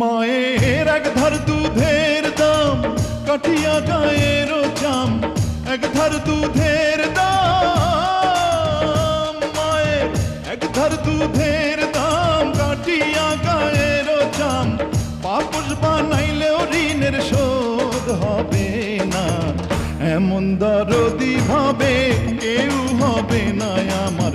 মায়ের এক ধার দুধের দাম কাঠিয়া গায়ের চাম এক ধার দুধের দাম, মায়ের এক ধার দুধের দাম কাঠিয়া গায়ের চাম পাপস বানাইলেও ঋণের শোধ হবে না। এমন দরদি ভাবে কেউ হবে না আমার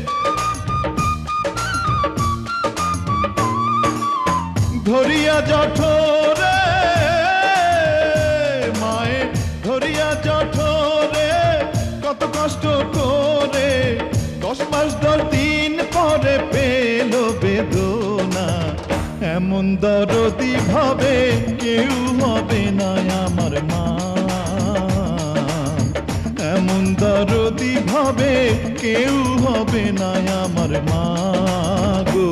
ধরিয়া জঠরে, মায়ে ধরিয়া জঠরে, কত কষ্ট করে দশ মাস দশ দিন পরে পেল বেদনা। এমন দরদি ভাবে কেউ হবে না আমার মা। এমন দরদি ভাবে কেউ হবে না আমার মা গো।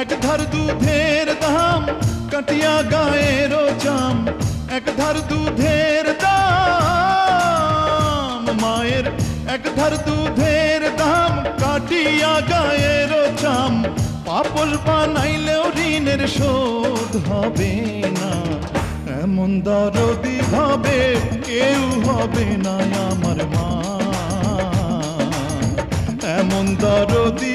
এক ধার দুধের দাম, কাটিয়া গায়ের চাম। এক ধার দুধের দাম, মায়ের এক ধার দুধের দাম, কাটিয়া গায়ের চাম। পাপল বানাইলেও ঋণের শোধ হবে না, এমন দরদি ভাবে কেউ হবে না আমার মা। এমন দরদি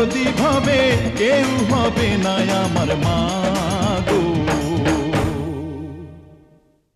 দরদি ভাবে কেউ হবে না আমার মা গো।